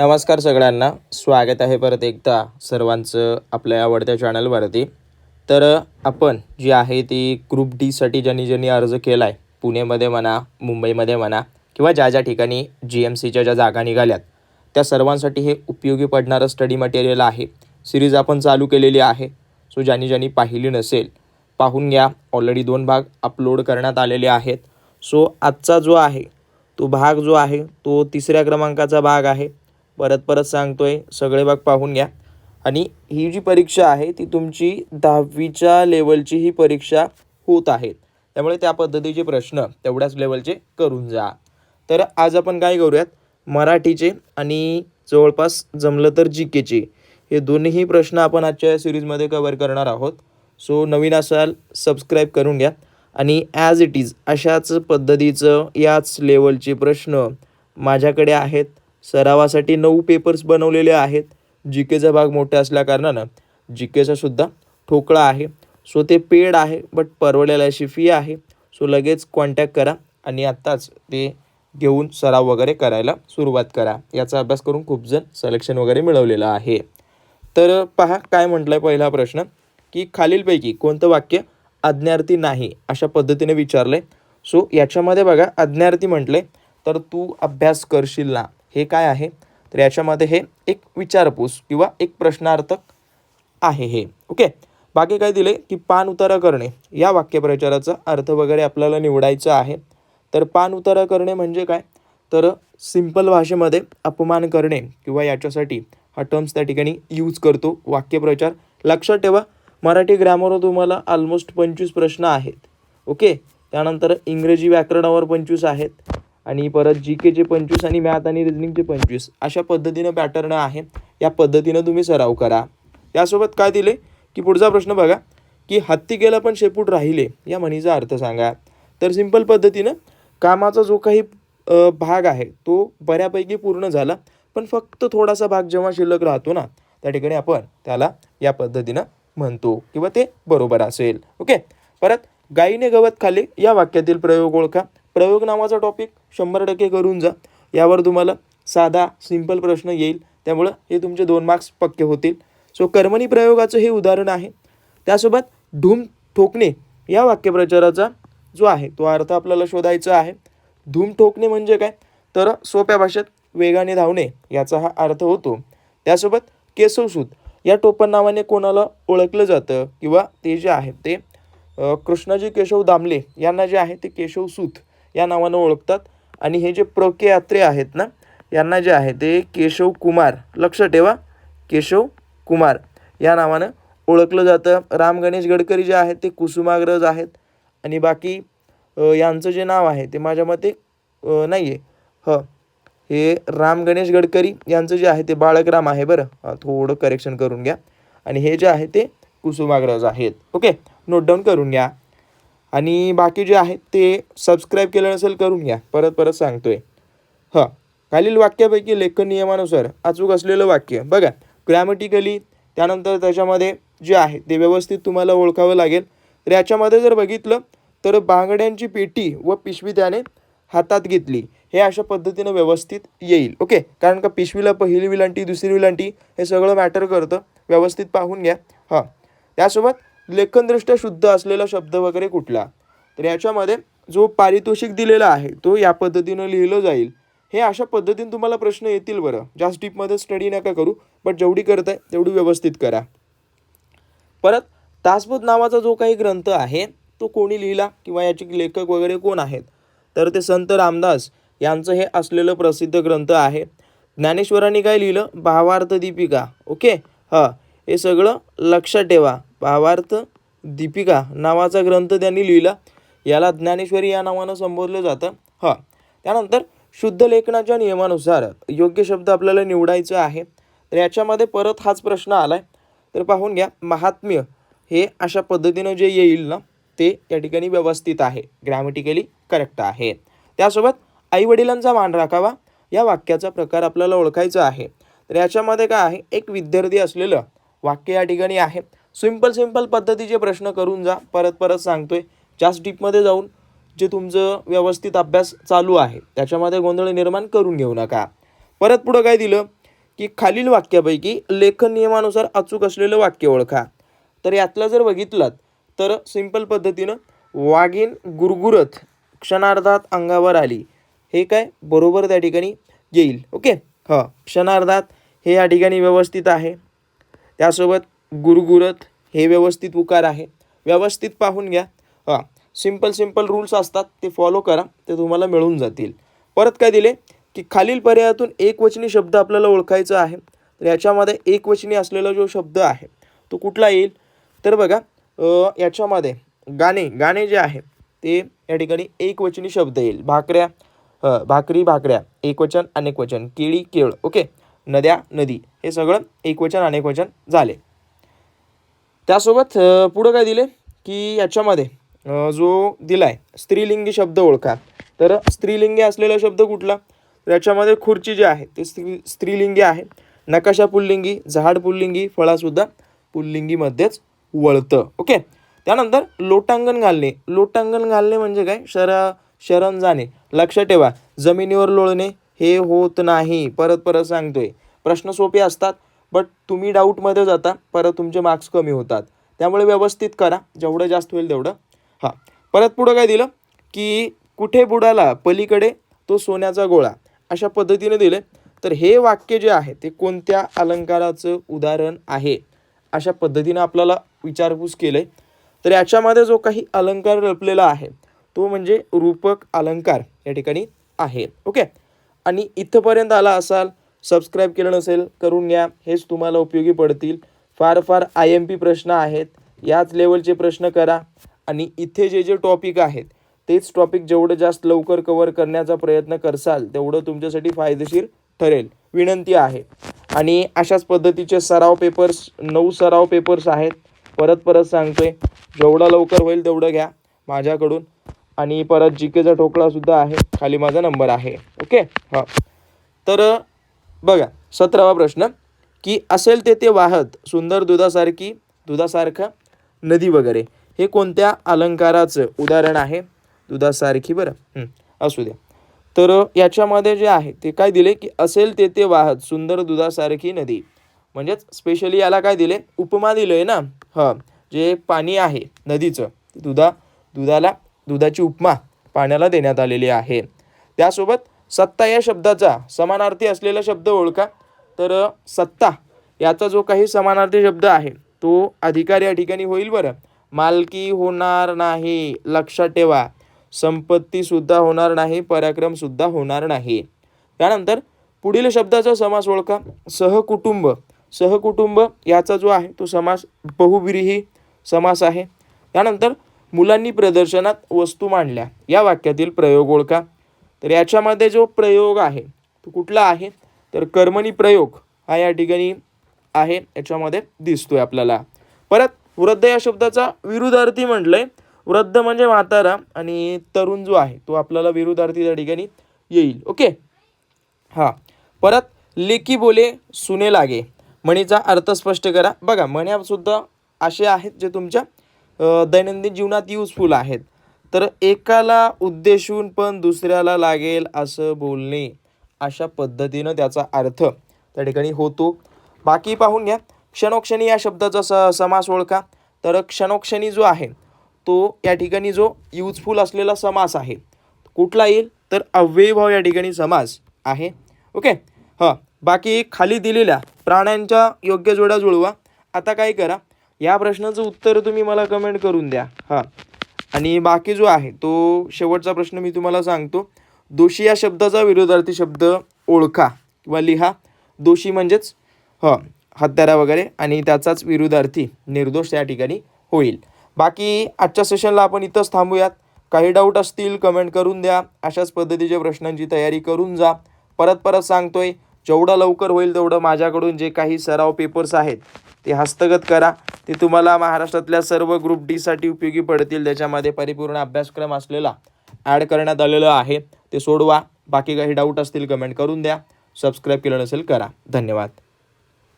नमस्कार सगळ्यांना. स्वागत आहे परत एकदा सर्वांचं आपल्या आवडत्या चॅनलवरती. तर आपण जी आहे ती ग्रुप डीसाठी ज्यांनी ज्यांनी अर्ज केला आहे पुणेमध्ये म्हणा मुंबईमध्ये म्हणा किंवा ज्या ज्या ठिकाणी जी एम सीच्या ज्या जागा निघाल्यात त्या सर्वांसाठी हे उपयोगी पडणारं स्टडी मटेरियल आहे. सिरीज आपण चालू केलेली आहे. सो ज्यांनी ज्यांनी पाहिली नसेल पाहून घ्या. ऑलरेडी दोन भाग अपलोड करण्यात आलेले आहेत. सो आजचा जो आहे तो भाग जो आहे तो तिसऱ्या क्रमांकाचा भाग आहे. परत परत सांगतोय सगळे भाग पाहून घ्या. आणि ही जी परीक्षा आहे ती तुमची दहावीच्या लेवलची ही परीक्षा होत आहे. त्यामुळे त्या पद्धतीचे प्रश्न तेवढ्याच लेवलचे करून जा. तर आज आपण काय करूयात? मराठीचे आणि जवळपास जमलं तर जी केचे. हे दोन्हीही प्रश्न आपण आजच्या या सिरीजमध्ये कवर करणार आहोत. सो नवीन असाल सबस्क्राईब करून घ्या. आणि ॲज इट इज अशाच पद्धतीचं याच लेवलचे प्रश्न माझ्याकडे आहेत. सरावासाठी नऊ पेपर्स बनवलेले आहेत. जी केचा भाग मोठा असल्याकारणानं जी केचा सुद्धा ठोकळा आहे. सो ते पेड आहे बट परवडेल अशी फी आहे. सो लगेच कॉन्टॅक्ट करा आणि आत्ताच ते घेऊन सराव वगैरे करायला सुरुवात करा. याचा अभ्यास करून खूप जण सिलेक्शन वगैरे मिळवलेलं आहे. तर पहा काय म्हटलं आहे पहिला प्रश्न. की खालीलपैकी कोणतं वाक्य आज्ञार्थी नाही अशा पद्धतीने विचारलं आहे सो याच्यामध्ये बघा आज्ञार्थी म्हटले तर तू अभ्यास करशील ना. हे काय आहे? तर याच्यामध्ये हे एक विचारपूस किंवा एक प्रश्नार्थक आहे हे. ओके? बाकी काय दिले? की पान उतारा करणे. या वाक्यप्रचाराचा अर्थ वगैरे आपल्याला निवडायचा आहे. तर पान उतारा करणे म्हणजे काय? तर सिंपल भाषेमध्ये अपमान करणे किंवा याच्यासाठी हा टर्म्स त्या ठिकाणी यूज करतो वाक्यप्रचार. लक्षात ठेवा मराठी ग्रामरवर तुम्हाला ऑलमोस्ट पंचवीस प्रश्न आहेत. ओके? त्यानंतर इंग्रजी व्याकरणावर पंचवीस आहेत. आणि परत जी केचे पंचवीस आणि मॅथ आणि रिजनिंगचे पंचवीस. अशा पद्धतीनं पॅटर्न आहे. या पद्धतीनं तुम्ही सराव करा. त्यासोबत काय दिले? की पुढचा प्रश्न बघा. की हत्ती गेला पण शेपूट राहिले या म्हणीचा अर्थ सांगा. तर सिंपल पद्धतीनं कामाचा जो काही भाग आहे तो बऱ्यापैकी पूर्ण झाला. पण फक्त थोडासा भाग जेव्हा शिल्लक राहतो ना त्या ठिकाणी आपण त्याला या पद्धतीनं म्हणतो किंवा ते बरोबर असेल. ओके? परत गाईने गवत खाले या वाक्यातील प्रयोग ओळखा. प्रयोग नावाचा टॉपिक शंभर टक्के करून जा. यावर तुम्हाला साधा सिंपल प्रश्न येईल. त्यामुळं हे तुमचे दोन मार्क्स पक्के होतील. सो कर्मणी प्रयोगाचं हे उदाहरण आहे. त्यासोबत धूम ठोकणे या वाक्यप्रचाराचा जो आहे तो अर्थ आपल्याला शोधायचा आहे. धूम ठोकणे म्हणजे काय? तर सोप्या भाषेत वेगाने धावणे याचा हा अर्थ होतो. त्यासोबत केशवसूत या टोपण नावाने कोणाला ओळखलं जातं किंवा ते जे आहे ते कृष्णाजी केशव दामले यांना जे आहे ते केशवसूत या नावानं ओळखतात. आणि हे जे प्रके यात्रे आहेत ना यांना जे आहे ते केशव कुमार. लक्ष ठेवा केशव कुमार. या नावानं ओळखलं जातं. राम गणेश गडकरी जे आहेत ते कुसुमाग्रज आहेत. आणि बाकी यांचं जे नाव आहे ते माझ्या मते नाही आहे ह. हे राम गणेश गडकरी यांचं जे आहे ते बाळकराम आहे बरं. थोडं करेक्शन करून घ्या. आणि हे जे आहे ते कुसुमाग्रज आहेत. ओके? नोट डाऊन करून घ्या. आणि बाकी जे आहेत ते सबस्क्राईब केलं नसेल करून घ्या. परत परत सांगतोय. हं खालील वाक्यापैकी लेखन नियमानुसार अचूक असलेलं वाक्य बघा. ग्रॅमॅटिकली त्यानंतर त्याच्यामध्ये जे आहे ते व्यवस्थित तुम्हाला ओळखावं लागेल. तर याच्यामध्ये जर बघितलं तर बांगड्यांची पेटी व पिशवी त्याने हातात घेतली. हे अशा पद्धतीनं व्यवस्थित येईल. ओके? कारण का पिशवीला पहिली विलांटी दुसरी विलांटी हे सगळं मॅटर करतं. व्यवस्थित पाहून घ्या. हां त्यासोबत लेखनदृष्ट्या शुद्ध असलेला शब्द वगैरे कुठला? तर याच्यामध्ये जो पारितोषिक दिलेला आहे तो या पद्धतीनं लिहिलं जाईल. हे अशा पद्धतीने तुम्हाला प्रश्न येतील बरं. जास्त डीपमध्ये स्टडी नका करू बट जेवढी करत आहे तेवढी व्यवस्थित करा. परत तासबोध नावाचा जो काही ग्रंथ आहे तो कोणी लिहिला? किंवा याचे लेखक वगैरे कोण आहेत? तर ते संत रामदास यांचं हे असलेलं प्रसिद्ध ग्रंथ आहे. ज्ञानेश्वरांनी काय लिहिलं? भावार्थ दीपिका. ओके? हां. हे सगळं लक्षात ठेवा. भावार्थ दीपिका नावाचा ग्रंथ त्यांनी लिहिला. याला ज्ञानेश्वरी या नावानं संबोधलं जातं. हां. त्यानंतर शुद्ध लेखनाच्या नियमानुसार योग्य शब्द आपल्याला निवडायचं आहे. तर याच्यामध्ये परत हाच प्रश्न आला आहे तर पाहून घ्या महात्म्य हे अशा पद्धतीनं जे येईल ना ते या ठिकाणी व्यवस्थित आहे. ग्रॅमॅटिकली करेक्ट आहे. त्यासोबत आईवडिलांचा मान राखावा. या वाक्याचा प्रकार आपल्याला ओळखायचा आहे. तर याच्यामध्ये काय आहे? एक विद्यार्थी असलेलं वाक्य या ठिकाणी आहे. सिंपल सिंपल पद्धतीचे प्रश्न करून जा. परत परत सांगतोय. जास्त डीपमध्ये जाऊन जे तुमचं व्यवस्थित अभ्यास चालू आहे त्याच्यामध्ये गोंधळ निर्माण करून घेऊ नका. परत पुढं काय दिलं? की खालील वाक्यापैकी लेखन नियमानुसार अचूक असलेलं वाक्य ओळखा. तर यातलं जर बघितलं तर सिंपल पद्धतीनं वाघीण गुरगुरत क्षणार्धात अंगावर आली. हे काय? बरोबर त्या ठिकाणी येईल. ओके? हां. क्षणार्धात हे या ठिकाणी व्यवस्थित आहे. त्यासोबत गुरगुरत हे व्यवस्थित उकार आहे. व्यवस्थित पाहून घ्या. हां सिंपल सिंपल रूल्स असतात ते फॉलो करा ते तुम्हाला मिळून जातील. परत काय दिले? की खालील पर्यायातून एकवचनी शब्द आपल्याला ओळखायचा आहे. तर याच्यामध्ये एकवचनी असलेला जो शब्द आहे तो कुठला येईल? तर बघा याच्यामध्ये गाणे गाणे जे आहे ते या ठिकाणी एकवचनी शब्द येईल. भाकऱ्या भाकरी भाकऱ्या एकवचन अनेकवचन केळी केळ ओके? नद्या नदी हे सगळं एकवचन अनेकवचन झाले. त्यासोबत पुढं काय दिले की याच्यामध्ये जो जो दिलाय स्त्रीलिंगी शब्द ओळखा. तर स्त्रीलिंगी असलेला शब्द कुठला? तर याच्यामध्ये खुर्ची जी आहे ते स्त्री स्त्रीलिंगी आहे. नकाशा पुल्लिंगी झाड पुल्लिंगी फळासुद्धा पुल्लिंगीमध्येच वळतं. ओके? त्यानंतर लोटांगण घालणे. लोटांगण घालणे म्हणजे काय? शरा शरण जाणे. लक्षात ठेवा जमिनीवर लोळणे हे होत नाही. परत परत सांगतोय. प्रश्न सोपे असतात. बट तुम्ही डाऊटमध्ये जाता परत तुमचे मार्क्स कमी होतात. त्यामुळे व्यवस्थित करा जेवढं जास्त होईल तेवढं. हां. परत पुढं काय दिलं? की कुठे बुडाला? पलीकडे तो सोन्याचा गोळा. अशा पद्धतीने दिले. तर हे वाक्य जे आहे ते कोणत्या अलंकाराचं उदाहरण आहे? अशा पद्धतीनं आपल्याला विचारपूस केलं आहे तर याच्यामध्ये जो काही अलंकार लपलेला आहे तो म्हणजे रूपक अलंकार या ठिकाणी आहे. ओके? आणि इथंपर्यंत आला असाल सबस्क्राईब केलं नसेल करून घ्या. हेच तुम्हाला उपयोगी पडतील. फार फार आय एम पी प्रश्न आहेत. याच लेवलचे प्रश्न करा. आणि इथे जे जे टॉपिक आहेत तेच टॉपिक जेवढं जास्त लवकर कवर करण्याचा प्रयत्न करसाल तेवढं तुमच्यासाठी फायदेशीर ठरेल. विनंती आहे. आणि अशाच पद्धतीचे सराव पेपर्स नऊ सराव पेपर्स आहेत. परत परत सांगतोय. जेवढा लवकर होईल तेवढं घ्या माझ्याकडून. आणि परत जी केचा ठोकळासुद्धा आहे. खाली माझा नंबर आहे. ओके हां. तर बघा सतरावा प्रश्न. की असेल ते ते वाहत सुंदर दुधासारखी दुधासारखा नदी वगैरे. हे कोणत्या अलंकाराचं उदाहरण आहे? दुधासारखी बरं. असू द्या. तर याच्यामध्ये जे आहे ते काय दिले? की असेल ते ते वाहत सुंदर दुधासारखी नदी. म्हणजेच स्पेशली याला काय दिले? उपमा दिलं आहे ना? हां जे पाणी आहे नदीचं. दुधा दुधाला दुधाची उपमा पाण्याला देण्यात आलेली आहे. त्यासोबत सत्ता या शब्दाचा समानार्थी असलेला शब्द ओळखा. तर सत्ता याचा जो काही समानार्थी शब्द आहे तो अधिकार या ठिकाणी होईल बरं. मालकी होणार नाही लक्षात ठेवा. संपत्तीसुद्धा होणार नाही पराक्रमसुद्धा होणार नाही. त्यानंतर पुढील शब्दाचा समास ओळखा. सहकुटुंब. सहकुटुंब याचा जो आहे तो समास बहुव्रीही समास आहे. त्यानंतर मुलांनी प्रदर्शनात वस्तू मांडल्या. या वाक्यातील प्रयोग ओळखा. तर याच्यामध्ये जो प्रयोग आहे तो कुठला आहे? तर कर्मणी प्रयोग हा या ठिकाणी आहे याच्यामध्ये दिसतोय आपल्याला. परत वृद्ध या शब्दाचा विरुद्धार्थी म्हटलंय. वृद्ध म्हणजे म्हातारा आणि तरुण जो आहे तो आपल्याला विरुद्धार्थी त्या ठिकाणी येईल. ओके? हां. परत लेकी बोले सुने लागे. म्हणीचा अर्थ स्पष्ट करा. बघा म्हण्यासुद्धा असे आहेत जे तुमच्या दैनंदिन जीवनात युजफुल आहेत. तर एकाला उद्देशून पण दुसऱ्याला लागेल असं बोलणे अशा पद्धतीनं त्याचा अर्थ त्या ठिकाणी होतो. बाकी पाहून घ्या. क्षणोक्षणी या शब्दाचा स समास ओळखा. तर क्षणोक्षणी जो आहे तो या ठिकाणी जो यूजफुल असलेला समास आहे कुठला येईल? तर अव्ययभाव या ठिकाणी समास आहे. ओके? हां. बाकी खाली दिलेल्या प्राण्यांच्या योग्य जोड्या जुळवा. आता काय करा? या प्रश्नाचं उत्तर तुम्ही मला कमेंट करून द्या. हां. आणि बाकी जो आहे तो शेवटचा प्रश्न मी तुम्हाला सांगतो. दोषी या शब्दाचा विरोधार्थी शब्द ओळखा किंवा लिहा. दोषी म्हणजेच ह हत्यारा वगैरे आणि त्याचाच विरोधार्थी निर्दोष या ठिकाणी होईल. बाकी आजच्या सेशनला आपण इथंच थांबूयात. काही डाऊट असतील कमेंट करून द्या. अशाच पद्धतीच्या प्रश्नांची तयारी करून जा. परत परत सांगतोय जेवढं लवकर होईल तेवढं माझ्याकडून जे काही सराव पेपर्स आहेत ते हस्तगत करा. ते तुम्हाला महाराष्ट्रातल्या सर्व ग्रुप डीसाठी उपयोगी पडतील. त्याच्यामध्ये परिपूर्ण अभ्यासक्रम असलेला ॲड करण्यात आलेलं आहे. ते सोडवा. बाकी काही डाऊट असतील कमेंट करून द्या. सबस्क्राईब केलं नसेल करा. धन्यवाद.